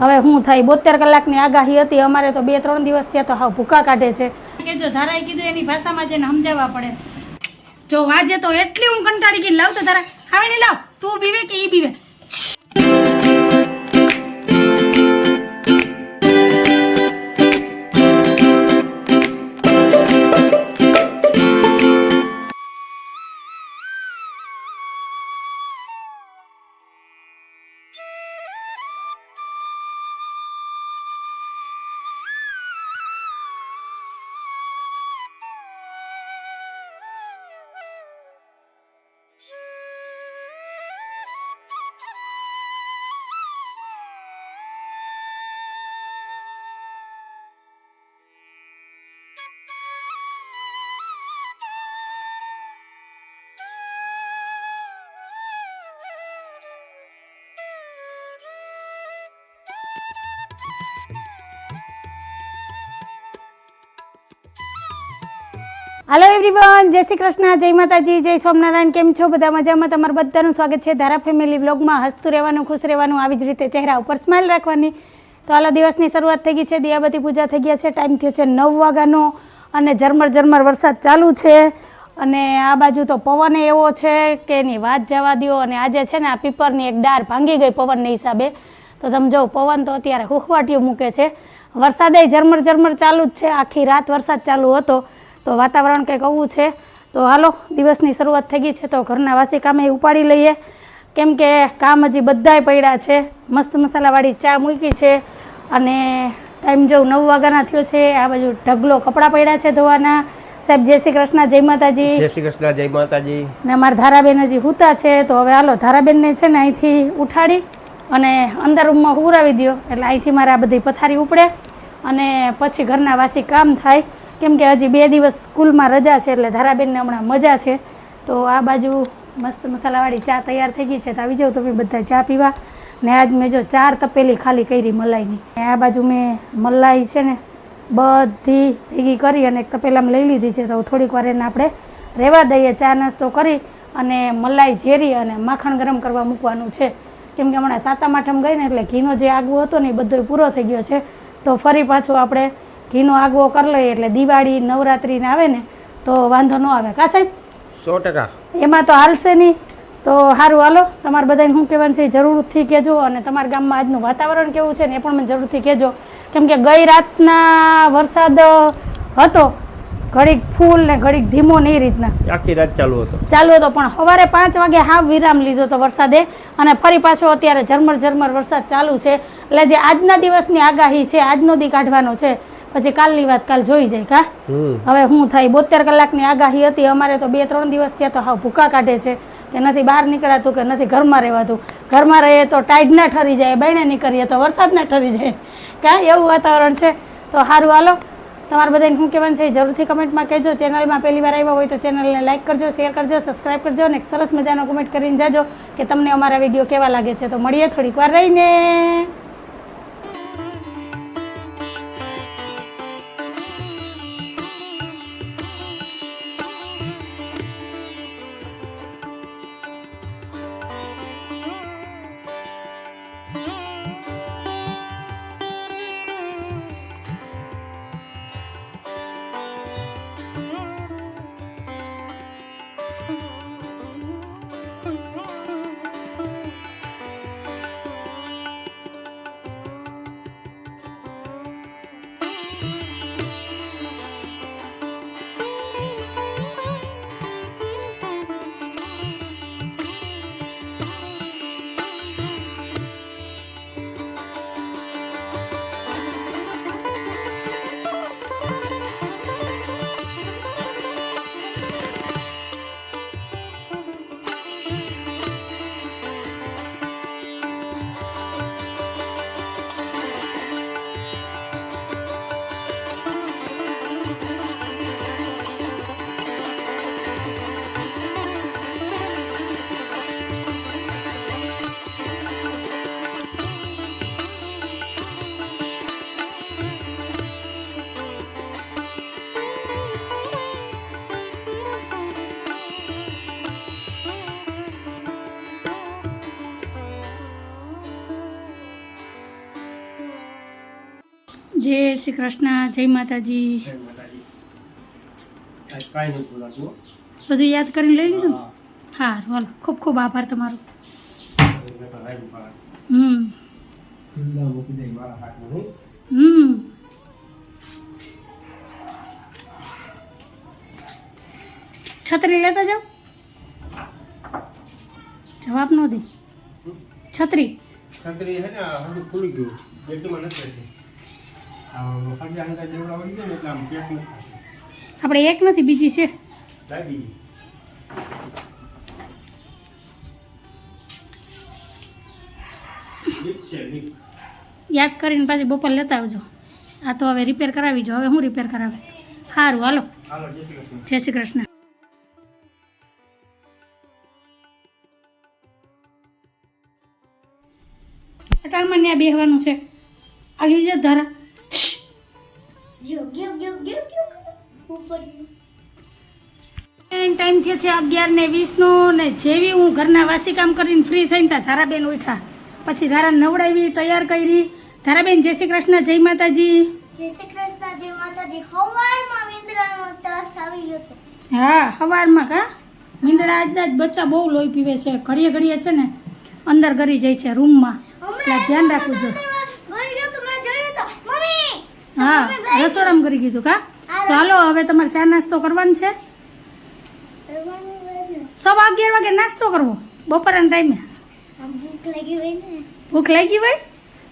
હવે શું થાય, બોતેર કલાકની આગાહી હતી, અમારે તો બે ત્રણ દિવસ ત્યાં તો હાવ ભૂકા કાઢે છે. કે જો ધારાએ કીધું એની ભાષામાં જઈને સમજાવવા પડે. જો વાજે તો એટલી હું કંટાળી ગઈ, લાવ તો ધારા. આવે ને લાવ, તું બીવે કે એ બીવે? હાલો એવરીવન જય શ્રી કૃષ્ણ, જય માતાજી, જય સ્વામિનારાયણ, કેમ છો? બધા મજામાં? તમારું બધાનું સ્વાગત છે ધારા ફેમિલી વ્લોગમાં. હસતું રહેવાનું, ખુશ રહેવાનું, આવી જ રીતે ચહેરા ઉપર સ્માઇલ રાખવાની. તો હાલો દિવસની શરૂઆત થઈ ગઈ છે દિયાબતી પૂજા થઈ ગયા છે ટાઈમ થયો છે નવ વાગ્યાનો અને ઝરમર ઝરમર વરસાદ ચાલુ છે. અને આ બાજુ તો પવન એવો છે કે એની વાત જવા દો અને આજે છે ને આ પીપરની એક ડાર ભાંગી ગઈ પવનને હિસાબે. તો તમે જો પવન તો અત્યારે હુહવાટીઓ મૂકે છે. વરસાદે ઝરમર ઝરમર ચાલુ જ છે. આખી રાત વરસાદ ચાલુ હતો. તો વાતાવરણ કંઈક આવું છે. તો હાલો દિવસની શરૂઆત થઈ ગઈ છે તો ઘરના વાસી કામે ઉપાડી લઈએ. કેમ કે કામ હજી બધાય પડ્યા છે. મસ્ત મસાલાવાળી ચા મૂકી છે અને ટાઈમ જો નવ વાગ્યાના થયો છે. આ બાજુ ઢગલો કપડાં પડ્યા છે ધોવાના. સાહેબ જય શ્રી કૃષ્ણ જય માતાજી. જય શ્રી કૃષ્ણ જય માતાજી. ને અમારા ધારાબેન હજી હૂતા છે. તો હવે હાલો ધારાબેનને છે ને અહીંથી ઉઠાડી અને અંદર રૂમમાં ઉરાવી દો એટલે અહીંથી મારે આ બધી પથારી ઉપડે. અને પછી ઘરના વાસી કામ થાય. કેમ કે હજી બે દિવસ સ્કૂલમાં રજા છે એટલે ધારાબેનને હમણાં મજા છે. તો આ બાજુ મસ્ત મસાલાવાળી ચા તૈયાર થઈ ગઈ છે. તો આવી જાઓ તમે બધા ચા પીવા. ને આજ મેં જો ચાર તપેલી ખાલી કરી મલાઈની. આ બાજુ મેં મલાઈ છે ને બધી ભેગી કરી અને એક તપેલામાં લઈ લીધી છે. તો થોડીક વાર એને આપણે રહેવા દઈએ, ચા નાસ્તો કરી અને મલાઈ ઝેરી અને માખણ ગરમ કરવા મૂકવાનું છે. કેમ કે હમણાં સાતમ આઠમ ગઈ ને એટલે ઘીનો જે આગવો હતો ને એ બધો પૂરો થઈ ગયો છે. તો ફરી પાછું આપણે ઘીનો આગવો કરી લઈએ એટલે દિવાળી નવરાત્રિને આવે ને તો વાંધો ન આવે. કા સાહેબ? સો ટકા. એમાં તો હાલશે નહીં. તો સારું હાલો. તમારે બધાને શું કહેવાનું છે જરૂરથી કહેજો અને તમારા ગામમાં આજનું વાતાવરણ કેવું છે ને એ પણ મને જરૂરથી કહેજો. કેમ કે ગઈ રાતના વરસાદ હતો ઘડીક ફૂલ ને ઘડીક ધીમો ને એ રીતના. આખી રાત ચાલુ હતો. ચાલુ હતો પણ સવારે પાંચ વાગે હાવ વિરામ લીધો હતો વરસાદે અને ફરી પાછો અત્યારે ઝરમર ઝરમર વરસાદ ચાલુ છે. એટલે જે આજના દિવસની આગાહી છે આજનો દી કાઢવાનો છે પછી કાલની વાત કાલ જોઈ જાય કા? હવે હું થાય? બોતેર કલાકની આગાહી હતી અમારે તો બે ત્રણ દિવસ ત્યાં તો હાવ ભૂકા કાઢે છે કે નથી બહાર નીકળાતું કે નથી ઘરમાં રહેવાતું. ઘરમાં રહીએ તો ટાઈડ ના ઠરી જાય બેણે નીકળીએ તો વરસાદ ના ઠરી જાય. કા? એવું વાતાવરણ છે. તો સારું હાલો. તમારે બધાને શું કહેવાનું છે, જરૂરથી કમેન્ટમાં કહેજો. ચેનલમાં પહેલી વાર આવ્યા હોય તો ચેનલને લાઇક કરજો, શેર કરજો સબસ્ક્રાઈબ કરજો અને સરસ મજાનો કમેન્ટ કરીને જાજો કે તમને અમારા વીડિયો કેવા લાગે છે. તો મળીએ થોડીક વાર રહીને. શ્રી કૃષ્ણ જય માતાજી. બધું યાદ કરીને લઈ લીધું? હા. ચાલો ખૂબ ખૂબ આભાર તમારો. હમ. છત્રી લેતા જાઓ. જવાબ ન દે. છત્રી. છત્રી હે ને હજુ ખુલી ગયું. બેટમાં નથી આપણે એક નથી બીજી છે. યાદ કરીને પાછી બપોર લેતા આવજો. આ તો હવે રિપેર કરાવી જો હવે હું રિપેર કરાવે. સારું હાલો. જય શ્રી કૃષ્ણ. અટાણમાં ત્યાં બેહવાનું છે. આવી જાય ધારા. ટાઈમ થયો છે અગિયાર ને વીસનો ને જેવી હું ઘરના વાસી કામ કરીને ફ્રી થઈને ત્યાં ધારાબેન ઉઠા પછી ધારા નવડાવી તૈયાર કરી. ધારાબેન જય શ્રી કૃષ્ણ જય માતાજી. જય શ્રી કૃષ્ણ જય માતાજી. સવારમાં વિંદરાનો ત્રાસ આવી ગયો હા સવારમાં કા? મીંદડા આજના જ બચ્ચા બહુ લોહી પીવે છે. ઘડીએ ઘડીએ છે ને અંદર ગરી જાય છે રૂમમાં એટલે ધ્યાન રાખવું જોઈએ ઘર ગયો તો મેં જોયું તો મમ્મી હા રસોડામાં કરી કીધું કા? તો હાલો હવે તમારે ચા નાસ્તો કરવાનો છે. સવા અગિયાર વાગે નાસ્તો કરવો બપોરના ટાઈમે ભૂખ લાગી હોય ને.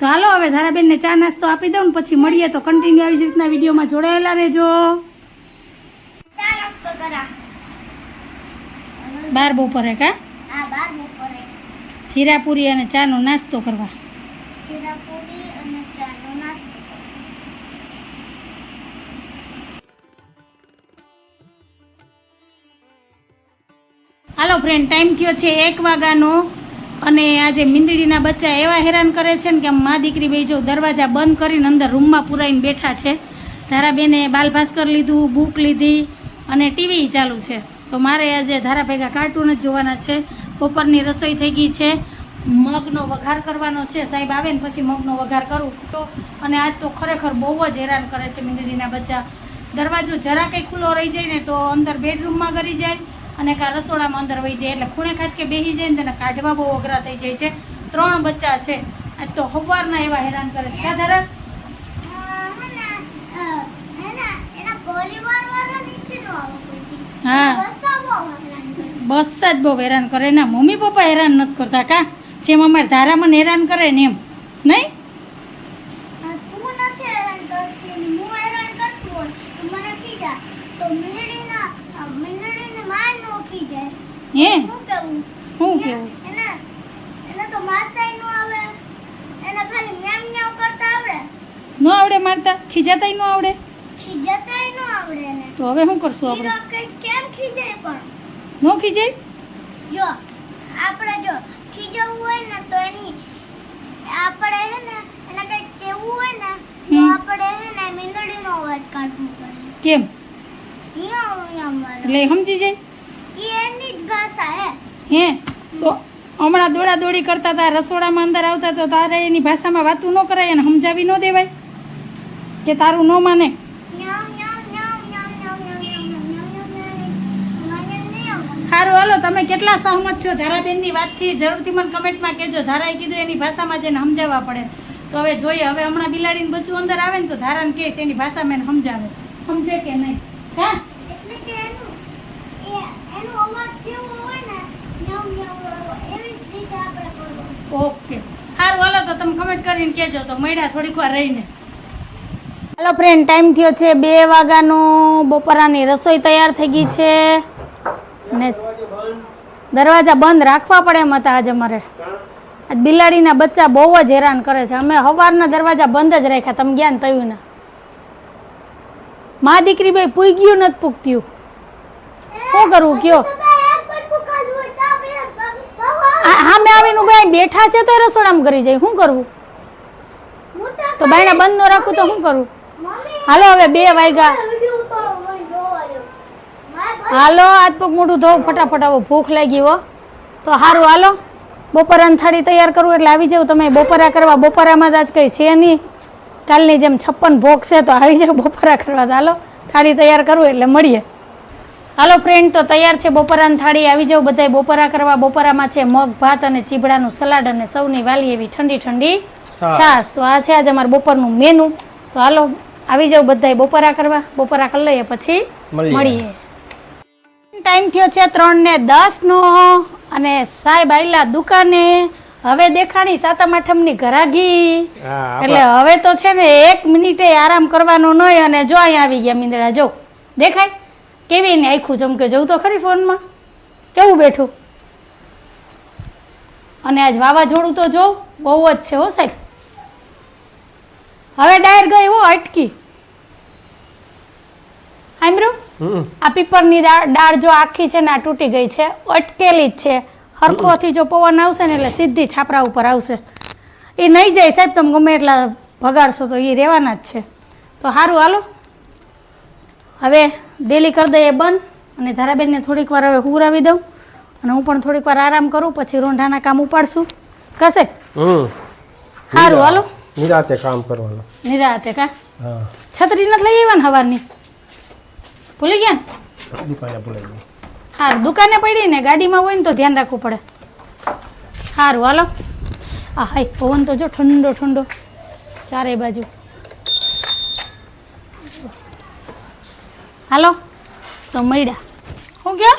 તો હાલો હવે ધારાબેનને ચા નાસ્તો આપી દઉં ને પછી મળીએ તો કન્ટિન્યુ આવી જ રીતના વિડીયોમાં જોડાયેલા રહેજો. ચા બાર બપોરે કા? જીરાપુરી અને ચાનો નાસ્તો કરવા. હાલો ફ્રેન્ડ ટાઈમ થયો છે એક વાગ્યાનો અને આજે મીંદડીના બચ્ચા એવા હેરાન કરે છે ને કે મા દીકરી બે જો દરવાજા બંધ કરીને અંદર રૂમમાં પુરાઈને બેઠા છે. ધારાબેને બાલ ભાસ્કર લીધું, બુક લીધી અને ટીવી ચાલુ છે. તો મારે આજે ધારા ભેગા કાર્ટૂન જ જોવાના છે. બપોરની રસોઈ થઈ ગઈ છે. મગનો વઘાર કરવાનો છે. સાહેબ આવે ને પછી મગનો વઘાર કરું. તો અને આજ તો ખરેખર બહુ જ હેરાન કરે છે મીંદડીના બચ્ચા. દરવાજો જરા કંઈ ખુલ્લો રહી જાય ને તો અંદર બેડરૂમમાં કરી જાય. અને કાં રસોડામાં અંદર વહી જાય એટલે ખૂણે ખાંચકે બેસી જાય ને તેને કાઢવા બહુ અઘરા થઈ જાય છે. ત્રણ બચ્ચા છે. આજ તો સવારના એવા હેરાન કરે છે. ક્યાં ધારા હે. બસ જ બહુ હેરાન કરે. ના મમ્મી પપ્પા હેરાન નથી કરતા કા? જેમ અમારે ધારા મને હેરાન કરે ને એમ. નહીં અ, તું નથી હેરાન કરતી ને હું હેરાન કરતી હોય તો મને ખીજા તો મીંદડીના અ, મીંદડીને માર જાય હે શું કેવું? શું કેવું? એને એને તો મારતાય નો આવે. એને ખાલી મેમ મ્યામ કરતા આવડે. ન આવડે મારતા? ખીજાતાય ન આવડે? ખીજાતાય નો આવડે ને તો હવે શું કરશું આપણે? કેમ ખીજાય પણ? ન ખીજાય? જો આપણે જો ખીજવું હોય ને તો એની આપણે હે ને એને કંઈક કેવું હોય ને તો આપણે હે ને મીંદડીનો અવાજ કાઢવો પડે. કેમ? એટલે સમજી જાય? હે તો હમણાં દોડા દોડી કરતા હતા રસોડામાં અંદર આવતા તો તારે એની ભાષામાં વાતું ન કરાય અને સમજાવી ન દેવાય કે તારું ન માને સારું હાલો તમે કેટલા સહમત છો ધારાબેનની વાતથી જરૂરથી મને કમેન્ટમાં કહેજો ધારાએ કીધું એની ભાષામાં જેને સમજાવવા પડે તો હવે જોઈએ હવે હમણાં બિલાડીને બચ્ચું અંદર આવે ને તો ધારાને કહેશે એની ભાષામાં એને સમજાવે સમજે કે નહીં હા ઓકે. સારું હાલો તો તમે કમેન્ટ કરીને કહેજો. તો મળ્યા થોડીક વાર રહીને. હાલો ફ્રેન્ડ ટાઈમ થયો છે બે વાગ્યાનો. બપોરાની રસોઈ તૈયાર થઈ ગઈ છે. ને દરવાજા બંધ રાખવા પડે એમ હતા આજે અમારે. આજ બિલાડીના બચ્ચા બહુ જ હેરાન કરે છે. અમે સવારના દરવાજા બંધ જ રાખ્યા. તમે જ્ઞાન થયું ને. મા દીકરી ભાઈ પૂગ્યું ગયું નથી પૂગત્યું શું કરવું કયો તો ભાઈ એક બટકું ખાધું હોય તો આપણે બાબા આ સામે આવીને ભાઈ બેઠા છે તો રસોડામાં કરી જાય. શું કરવું? તો બાયણા બંધ ન રાખું તો શું કરવું? હાલો હવે બે વાગ્યા. હાલો, આજ પગ મોઢું ધોવું, ફટાફટ આવો. ભૂખ લાગી હો. તો સારું હાલો. બપોર થાળી તૈયાર કરવું એટલે આવી જાવ તમે બપોરા કરવા. બપોરામાં જ આજ કંઈ છે નહીં. કાલની જેમ છપ્પન ભોગ છે તો આવી જાવ બપોરા કરવા. ચાલો થાળી તૈયાર કરવું એટલે મળીએ. હાલો ફ્રેન્ડ તો તૈયાર છે બપોરાની થાળી. આવી જાવ બધાય બપોરા કરવા. બપોરામાં છે મગ ભાત અને ચીબડાનું સલાડ અને સૌની વાલી એવી ઠંડી ઠંડી છાશ. તો આ છે આજે અમારું બપોરનું મેનુ તો હાલો આવી જાવ બધાય બપોરા કરવા. બપોરા કરી લઈએ પછી મળીએ. ટાઈમ થયો છે ત્રણ ને દસ નો. અને સાહેબ આયલા દુકાને. હવે દેખાણી સાતમ આઠમની ઘરાગી હા એટલે હવે તો છે ને એક મિનિટે આરામ કરવાનો નહીં અને જો અહીંયા આવી ગયા મિંદડા. જો દેખાય? કેવી ને આખું ચમકે જવું તો ખરી ફોનમાં? કેવું બેઠું? અને આજ વાવાઝોડું તો જોઉં બહુ જ છે હો સાહેબ. હવે ડાયર ગઈ હો અટકી. આમરું આ પીપળની દાળ દાળ જો આખી છે ને આ તૂટી ગઈ છે અટકેલી જ છે. હરખોથી જો પવન આવશે ને એટલે સીધી છાપરા ઉપર આવશે. એ નહીં જાય સાહેબ તમે ગમે એટલા ભગાડશો તો એ રહેવાના જ છે. તો સારું હાલો. હવે ડેલી કરી દઈએ બંધ અને ધારાબેનને થોડીક વાર હવે હુરાવી દઉં અને હું પણ થોડીક વાર આરામ કરું પછી રોંઢાના કામ ઉપાડશું. કશે સારું હાલો. નિરાતે કામ કરવાનું. નિરાતે કા? છત્રી નથી લઈ આવ્યા ને હવારની? ભૂલી ગયા? દુકાને બોલાવી દે. હા દુકાને પડી ને ગાડીમાં હોય ને તો ધ્યાન રાખવું પડે. સારું હાલો. આ હાય પવન તો જો ઠંડો ઠંડો. ચારે બાજુ. હાલો, તો મળ્યા. શું ગયો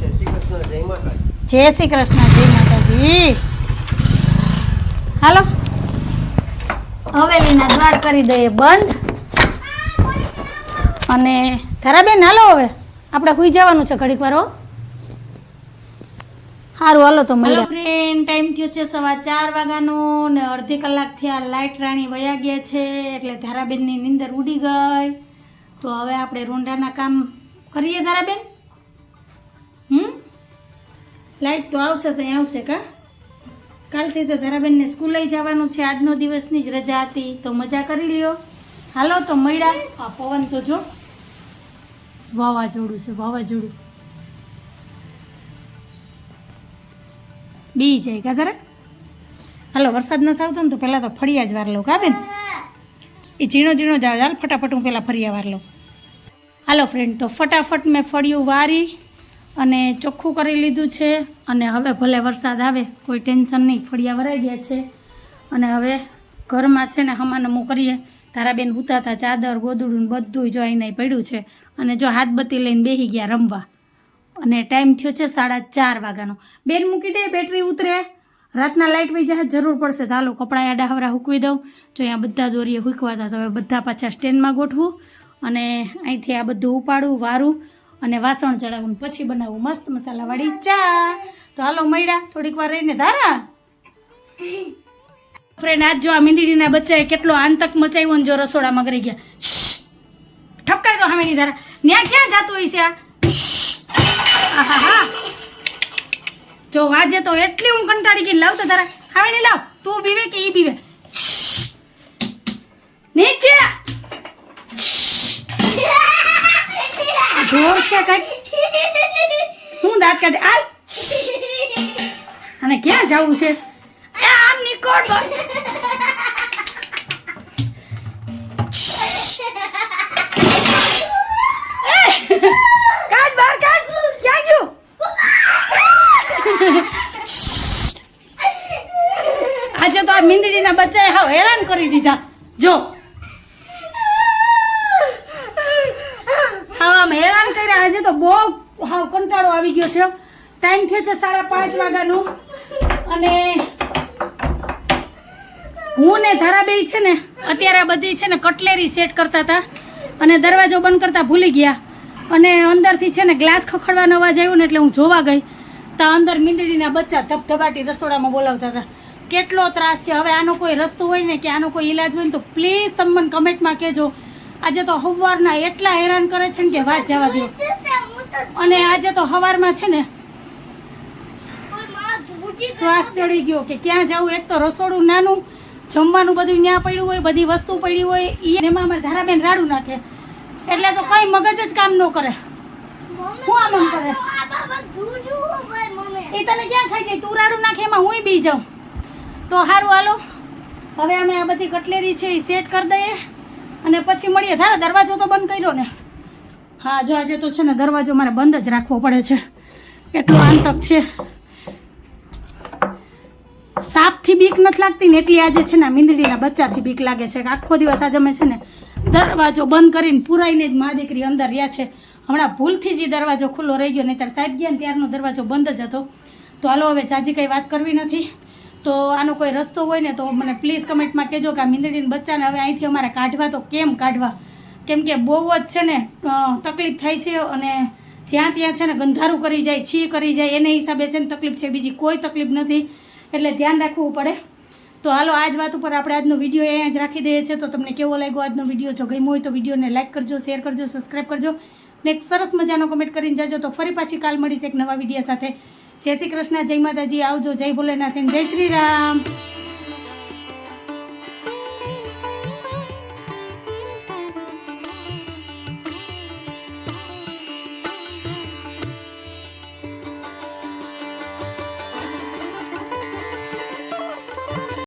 જય શ્રી કૃષ્ણ, જય માતાજી. શ્રી કૃષ્ણ જય માતાજી હાલો, હવેલીના દ્વાર કરી દઈએ બંધ. અને ધારાબેન, હાલો હવે. આપણે સુઈ જવાનું છે ઘડીક વાર હો. સારું હાલો તો મળ્યા. ફ્રેન્ડ ટાઈમ થયો છે સવા ચાર વાગ્યાનો ને અડધી કલાકથી આ લાઇટ રાણી વયા ગયા છે એટલે ધારાબેનની નીંદર ઉડી ગઈ. તો હવે આપણે રોંઢાના કામ કરીએ ધારાબેન હમ? લાઈટ તો આવશે તો આવશે કા? કાલથી તો ધારાબેનને સ્કૂલે જવાનું છે. આજનો દિવસની જ રજા હતી તો મજા કરી લ્યો. હાલો તો મળ્યા આ પવન તો જો. વાવાઝોડું છે વાવાઝોડું. બી જાય કા તારે? હાલો વરસાદ ન આવતો ને તો પહેલાં તો ફળિયા જ વાર લો કા બેન? એ ઝીણો ઝીણો જ આવે હાલ ફટાફટ હું પહેલાં ફરી વાર લઉં. હાલો ફ્રેન્ડ તો ફટાફટ મેં ફળિયું વારી અને ચોખ્ખું કરી લીધું છે અને હવે ભલે વરસાદ આવે, કોઈ ટેન્શન નહીં, ફળિયા વરાઈ ગયા છે. અને હવે ઘરમાં છે ને હમાનમું કરીએ. તારા બેન હુતાતા ચાદર, ગોદડું બધું જો અહીં પડ્યું છે. અને જો હાથ બત્તી લઈને બેસી ગયા રમવા. અને ટાઈમ થયો છે સાડા ચાર વાગ્યાનો. બેન મૂકી દે બેટરી ઉતરે. રાતના લાઇટ વહી જાય, જરૂર પડશે. તો હાલો, કપડાં આડા હવરા હૂકવી દઉં. જો અહીંયા બધા દોરીએ હૂકવાતા તો હવે બધા પાછા સ્ટેન્ડમાં ગોઠવું અને અહીંથી આ બધું ઉપાડું, વારું અને વાસણ ચડાવું. પછી બનાવું મસ્ત મસાલાવાળી ચા. તો હાલો, મળ્યા. થોડીક વાર રહીને ધારા. ફ્રેન્ડ આજ જો આ મીંદડીના બચ્ચાએ કેટલો આંતક મચાવ્યો ને જો રસોડામાં કરી ગયા. ઠપકાય તો હામેની ધારા. ન્યા ક્યાં જાતું હોય છે હા આહાહા. જો વાજે તો એટલી હું કંટાળી ગઈ. લાવ તો તારા. હવે નહીં લાવ. તું બીવે કે ઈ બીવે નીચે! ઢોર છે કઈ હું દાંત કાઢે? આલ અને ક્યાં જવું છે? આમ નીકળ બા. કાઢ બહાર કાઢ ક્યાં ગયું આજે તો આ મીંદડીના બચ્ચાએ હાવ હેરાન કરી દીધા. જો. હાવ આમ હેરાન કર્યા. આજે તો બહુ હાવ કંટાળો આવી ગયો છે. ટાઈમ થયો છે સાડા પાંચ વાગ્યાનો. અને હું ને ધારાબેય છે ને, અત્યારે આ બધી છે ને કટલેરી સેટ કરતા હતા. અને દરવાજો બંધ કરતા ભૂલી ગયા. અને અંદરથી છે ને ગ્લાસ ખખડવાનો અવાજ આવ્યો ને એટલે હું જોવા ગઈ. તો અંદર મીંદડીના બચ્ચા ધબધબાટી રસોડામાં બોલાવતા હતા. કેટલો ત્રાસ છે? હવે આનો કોઈ રસ્તો હોય ને કે આનો કોઈ ઈલાજ હોય ને તો પ્લીઝ તમે મને કમેન્ટમાં કહેજો. આજે તો સવારના એટલા હેરાન કરે છે ને કે વાત જવા દો. અને આજે તો સવારમાં છે ને શ્વાસ ચડી ગયો કે ક્યાં જવું એક તો રસોડું નાનું જમવાનું બધું ત્યાં પડ્યું હોય બધી વસ્તુ પડી હોય એમાં અમારે ધારાબેન રાડું નાખે. એટલે તો કઈ મગજ જ કામ ન કરે. હું આમ આમ કરે? એ તને ક્યાં ખાઈ જાય તું રાડું નાખે એમાં હું બી જાઉં. તો સારું હાલો. હવે અમે આ બધી કટલેરી છે એ સેટ કરી દઈએ. અને પછી મળીએ. તારા દરવાજો તો બંધ કર્યો ને. હા, જો આજે તો છે ને દરવાજો મારે બંધ જ રાખવો પડે છે. એટલો આંતક છે. સાપથી બીક નથી લાગતી ને, એટલી આજે છે ને મીંદડીના બચ્ચાથી બીક લાગે છે. આખો દિવસ આજે અમે છે ને દરવાજો બંધ કરીને પુરાઈને જ મા દીકરી અંદર રહ્યા છે. હમણાં ભૂલથી જ દરવાજો ખુલ્લો રહી ગયો, નહીંતર સાહેબ ગયા ત્યારનો દરવાજો બંધ જ હતો. તો હાલો, હવે ચાજી કંઈ વાત કરવી નથી. તો આનો કોઈ રસ્તો હોય ને તો મને પ્લીઝ કમેન્ટમાં કહેજો કે આ મીંદડીને બચ્ચાને હવે અહીંથી અમારે કાઢવા તો કેમ કાઢવા? કેમ કે બહુ જ છે ને તકલીફ થાય છે અને જ્યાં ત્યાં છે ને ગંધારું કરી જાય છી કરી જાય, એને હિસાબે છે ને તકલીફ છે. બીજી કોઈ તકલીફ નથી. એટલે ધ્યાન રાખવું પડે. તો હાલો, આજ વાત ઉપર આપણે આજનો વીડિયો અહીંયા જ રાખી દઈએ છીએ. તો તમને કેવો લાગ્યો આજનો વીડિયો? જો ગમ્યો હોય તો વિડીયોને લાઇક કરજો શેર કરજો સબસ્ક્રાઈબ કરજો. ને એક સરસ મજાનો કમેન્ટ કરીને જાજો. તો ફરી પાછી કાલ મળીશ એક નવા વીડિયો સાથે. જય શ્રી કૃષ્ણ જય માતાજી આવજો જય ભોલેનાથ જય શ્રી રામ.